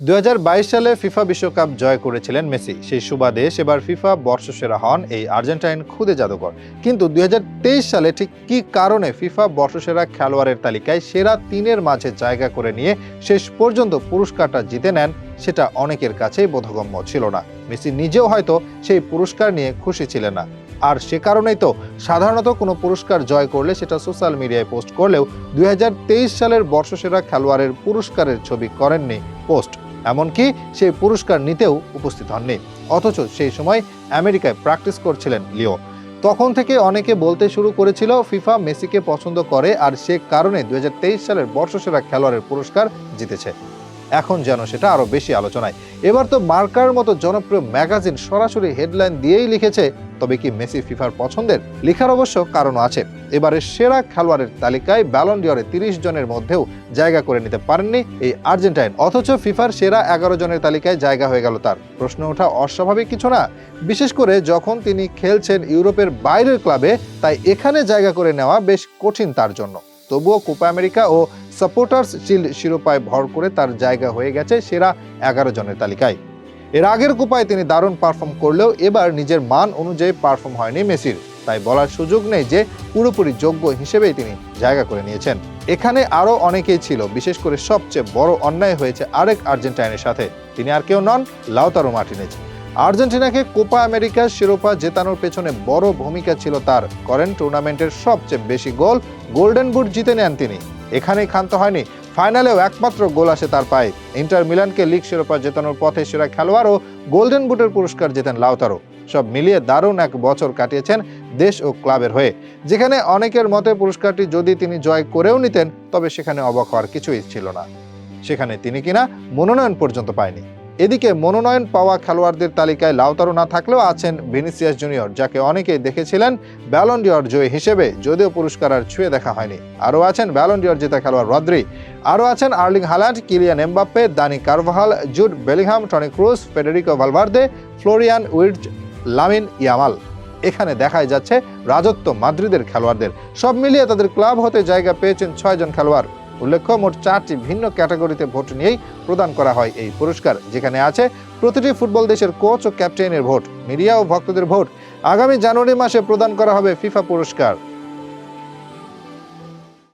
দুই হাজার বাইশ সালে ফিফা বিশ্বকাপ জয় করেছিলেন মেসি। সেই সুবাদে এবার ফিফা বর্ষসেরা হন এই আর্জেন্টাইন খুদে জাদুকর। কিন্তু দুই সালে ঠিক কী কারণে ফিফা বর্ষসেরা খেলোয়াড়ের তালিকায় সেরা তিনের মাঝে জায়গা করে নিয়ে শেষ পর্যন্ত পুরস্কারটা জিতে নেন সেটা অনেকের কাছেই বোধগম্য ছিল না। মেসি নিজেও হয়তো সেই পুরস্কার নিয়ে খুশি ছিলেন না। আর সে কারণেই তো সাধারণত কোনো পুরস্কার জয় করলে সেটা সোশ্যাল মিডিয়ায় পোস্ট করলেও দুই হাজার তেইশ সালের বর্ষসেরা খেলোয়াড়ের পুরস্কারের ছবি করেননি পোস্ট। এমনকি সেই পুরস্কার নিতেও উপস্থিত হননি। অথচ সেই সময় আমেরিকায় প্র্যাকটিস করছিলেন লিও। তখন থেকে অনেকে বলতে শুরু করেছিল, ফিফা মেসিকে পছন্দ করে আর সে কারণে দুই হাজার তেইশ সালের বর্ষসেরা খেলোয়াড়ের পুরস্কার জিতেছে। এখন যেন সেটা আরও বেশি আলোচনায়। এবার তো মার্কার মতো জনপ্রিয় ম্যাগাজিন সরাসরি হেডলাইন দিয়েই লিখেছে, তবে কি মেসি ফিফার পছন্দের? লেখার অবশ্য কারণও আছে। এবারে সেরা খেলোয়াড়ের তালিকায় ব্যালন ডিওরে তিরিশ জনের মধ্যেও জায়গা করে নিতে পারেননি এই আর্জেন্টাইন। অথচ ফিফার সেরা এগারো জনের তালিকায় জায়গা হয়ে গেল তার। প্রশ্ন ওঠা অস্বাভাবিক কিছু না। বিশেষ করে যখন তিনি খেলছেন ইউরোপের বাইরের ক্লাবে, তাই এখানে জায়গা করে নেওয়া বেশ কঠিন তার জন্য। তবুও কোপা আমেরিকা ও সাপোর্টার্স শিল্ড শিরোপায় ভর করে তার জায়গা হয়ে গেছে সেরা এগারো জনের তালিকায়। এর আগের কোপায় তিনি দারুণ পারফর্ম করলেও এবার নিজের মান অনুযায়ী পারফর্ম হয়নি মেসির। তাই বলার সুযোগ নেই যে পুরোপুরি যোগ্য হিসেবেই তিনি জায়গা করে নিয়েছেন। এখানে আরও অনেকেই ছিল, বিশেষ করে সবচেয়ে বড় অন্যায় হয়েছে আরেক আর্জেন্টাইনের সাথে। তিনি আর কেউ নন, লাউতারো মার্টিনেজ। আর্জেন্টিনাকে কোপা আমেরিকার শিরোপা জেতানোর পেছনে বড় ভূমিকা ছিল তার। করেন টুর্নামেন্টের সবচেয়ে বেশি গোল, গোল্ডেন বুট জিতে নেন তিনি। এখানেই ক্ষান্ত হয়নি, ফাইনালেও একমাত্র গোল আসে তার পায়ে। ইন্টার মিলানকে লিগ শিরোপা জেতানোর পথে সেরা খেলোয়াড় ও গোল্ডেন বুটের পুরস্কার জেতেন লাউতারো। সব মিলিয়ে দারুণ এক বছর কাটিয়েছেন দেশ ও ক্লাবের হয়ে। যেখানে অনেকের মতে পুরস্কারটি যদি তিনি জয় করেও নিতেন, তবে সেখানে অবাক হওয়ার কিছুই ছিল না। সেখানে তিনি কিনা মনোনয়ন পর্যন্ত পায়নি। এদিকে মনোনয়ন পাওয়া খেলোয়াড়দের তালিকায় লাউতারো না থাকলেও আছেন ভিনিসিয়াস জুনিয়র, যাকে অনেকেই দেখেছিলেন ব্যালন্ডিয়র জয়ী হিসেবে, যদিও পুরস্কার আর ছুঁয়ে দেখা হয়নি। আরও আছেন ব্যালন্ডিয়র জেতা খেলোয়াড় রদ্রি। আরও আছেন Erling Haaland Kylian Mbappe, Dani Carvajal, Jude Bellingham, Toni Kroos, Federico Valverde, Florian Wirtz Lamine Yamal. এখানে দেখায় যাচ্ছে রাজত্ব মাদ্রিদের খেলোয়াড়দের। সব মিলিয়ে তাদের ক্লাব হতে জায়গা পেয়েছেন ছয়জন খেলোয়াড়। উল্লেখ্য, মোট চারটি ভিন্ন ক্যাটাগরিতে ভোট নিয়েই প্রদান করা হয় এই পুরস্কার, যেখানে আছে প্রতিটি ফুটবল দেশের কোচ ও ক্যাপ্টেনের ভোট, মিডিয়া ও ভক্তদের ভোট। আগামী জানুয়ারি মাসে প্রদান করা হবে ফিফা পুরস্কার।